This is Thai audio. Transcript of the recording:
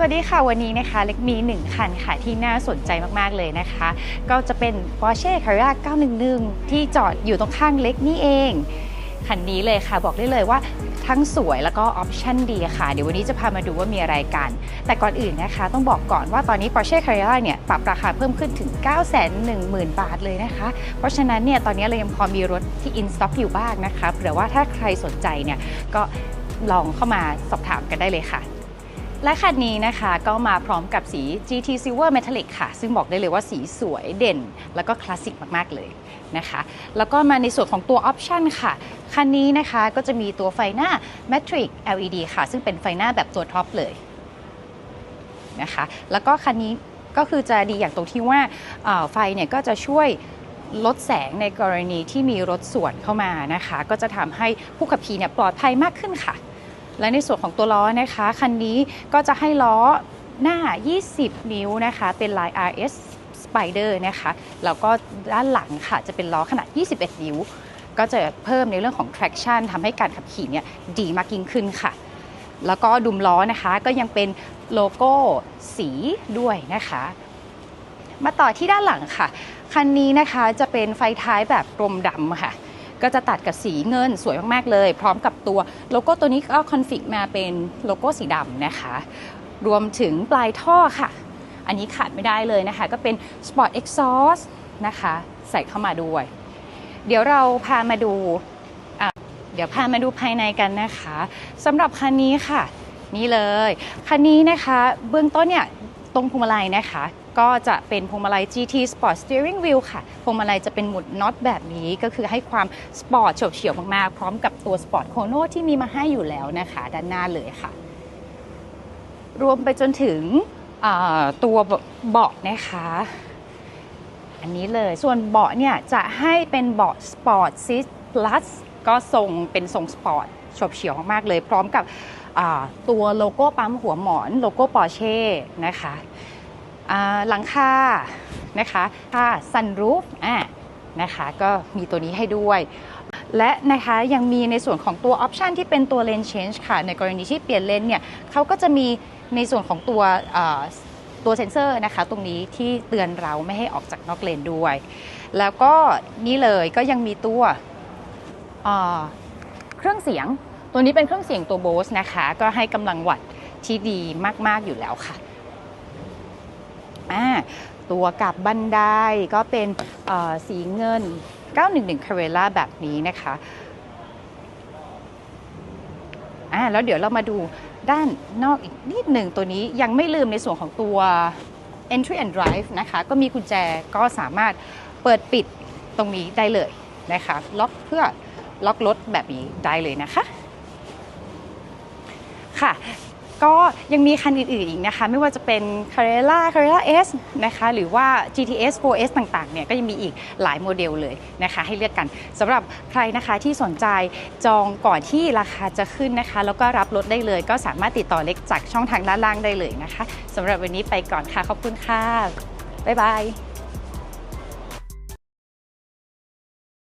สวัสดีค่ะ วันนี้นะคะเล็กมี 1 คันค่ะที่น่าสนใจมากๆเลยนะคะ ก็จะเป็น Porsche Carrera 911 ที่จอดอยู่ตรงข้างเล็กนี่เอง คันนี้เลยค่ะบอกได้เลยว่าทั้งสวยแล้วก็ออปชั่นดีค่ะ เดี๋ยววันนี้จะพามาดูว่ามีอะไรกัน แต่ก่อนอื่นนะคะ ต้องบอกก่อนว่าตอนนี้ Porsche Carrera เนี่ยปรับราคาเพิ่มขึ้นถึง 910,000 บาทเลยนะคะ เพราะฉะนั้นเนี่ยตอนนี้เรายังพอมีรถที่ in stock อยู่บ้างนะคะเผื่อว่าถ้าใครสนใจเนี่ยก็ลองเข้ามาสอบถามกันได้เลยค่ะ และคันนี้นะคะก็มาพร้อมกับสี GT Silver Metallic ค่ะ ซึ่งบอกได้เลยว่าสีสวยเด่น แล้วก็คลาสสิกมาก ๆ เลยนะคะ แล้วก็มาในส่วนของตัวออปชันค่ะ คันนี้นะคะก็จะมีตัวไฟหน้า Matrix LED ค่ะ ซึ่งเป็นไฟหน้าแบบตัวท็อปเลยนะคะ แล้วก็คันนี้ก็คือจะดีอย่างตรงที่ว่าไฟเนี่ยก็จะช่วยลดแสงในกรณีที่มีรถสวนเข้ามานะคะ ก็จะทำให้ผู้ขับขี่เนี่ยปลอดภัยมากขึ้นค่ะ และในส่วนของตัวล้อนะคะคันนี้ก็จะให้ล้อหน้า 20 นิ้วนะคะ เป็นลาย RS Spider นะคะแล้วก็ด้านหลังค่ะจะเป็นล้อขนาด 21 นิ้ว ก็จะเพิ่มในเรื่องของ traction ทำให้การขับขี่เนี่ยดีมากยิ่งขึ้นค่ะ แล้วก็ดุมล้อนะคะก็ยังเป็นโลโก้สีด้วยนะคะ มาต่อที่ด้านหลังค่ะ คันนี้นะคะจะเป็นไฟท้ายแบบกลมดำค่ะ ก็จะตัดกับสีเงินสวยมากๆเลย พร้อมกับตัวโลโก้ตัวนี้ก็คอนฟิกมาเป็นโลโก้สีดำนะคะ รวมถึงปลายท่อค่ะ อันนี้ขาดไม่ได้เลยนะคะ ก็เป็น Sport Exhaust นะคะ ใส่เข้ามาด้วย เดี๋ยวเราพามาดู เดี๋ยวพามาดูภายในกันนะคะสำหรับคันนี้ค่ะ นี่เลย คันนี้นะคะเบื้องต้นเนี่ยตรงพวงมาลัยนะคะ ก็จะเป็นพวงมาลัย GT Sport Steering Wheel ค่ะ พวงมาลัยจะเป็นหมุดน็อตแบบนี้ก็คือให้ความสปอร์ตเฉียวๆมากๆ พร้อมกับตัว Sport Chrono ที่มีมาให้อยู่แล้วนะคะ ด้านหน้าเลยค่ะ รวมไปจนถึงตัวเบาะนะคะอันนี้เลยส่วนเบาะเนี่ยจะให้เป็นเบาะ Sport Seat Plus ก็ทรงเป็นทรงสปอร์ตฉบเฉียวมากๆเลย พร้อมกับตัวโลโก้ปั๊มหัวหมอนโลโก้ปอร์เช่นะคะ หลังคานะคะค่ะ Sunroof อะนะคะก็มีตัวนี้ให้ด้วย และนะคะยังมีในส่วนของตัวออปชันที่เป็นตัว Lane Change ค่ะ ในกรณีที่เปลี่ยนเลนเนี่ยเขาก็จะมีในส่วนของตัวตัวเซ็นเซอร์นะคะตรงนี้ที่เตือนเราไม่ให้ออกจากนอกเลนด้วย แล้วก็นี่เลยก็ยังมีตัวเครื่องเสียง ตัวนี้เป็นเครื่องเสียงตัว Bose นะคะ ก็ให้กำลังวัตต์ที่ดีมาก ๆ อยู่แล้วค่ะ อ่าตัวกับบันไดก็เป็นสีเงิน 911 Carrera แบบนี้นะคะอ่าแล้วเดี๋ยวเรามาดูด้านนอกอีกนิดหนึ่งตัวนี้ยังไม่ลืมในส่วนของตัว entry and drive นะคะ ก็มีกุญแจก็สามารถเปิดปิดตรงนี้ได้เลยนะคะ ล็อกเพื่อล็อกรถแบบนี้ได้เลยนะคะค่ะ ก็ยังมีคันอื่นๆอีกนะคะ ไม่ว่าจะเป็น Carrera Carrera S นะคะ หรือว่า GTS 4S ต่างๆ เนี่ย ก็ยังมีอีกหลายโมเดลเลยนะคะ ให้เลือกกันสำหรับใครนะคะที่สนใจจองก่อนที่ราคาจะขึ้นนะคะ แล้วก็รับรถได้เลย ก็สามารถติดต่อเล็กจากช่องทางด้านล่างได้เลยนะคะสำหรับวันนี้ไปก่อนค่ะ ขอบคุณค่ะ บ๊ายบาย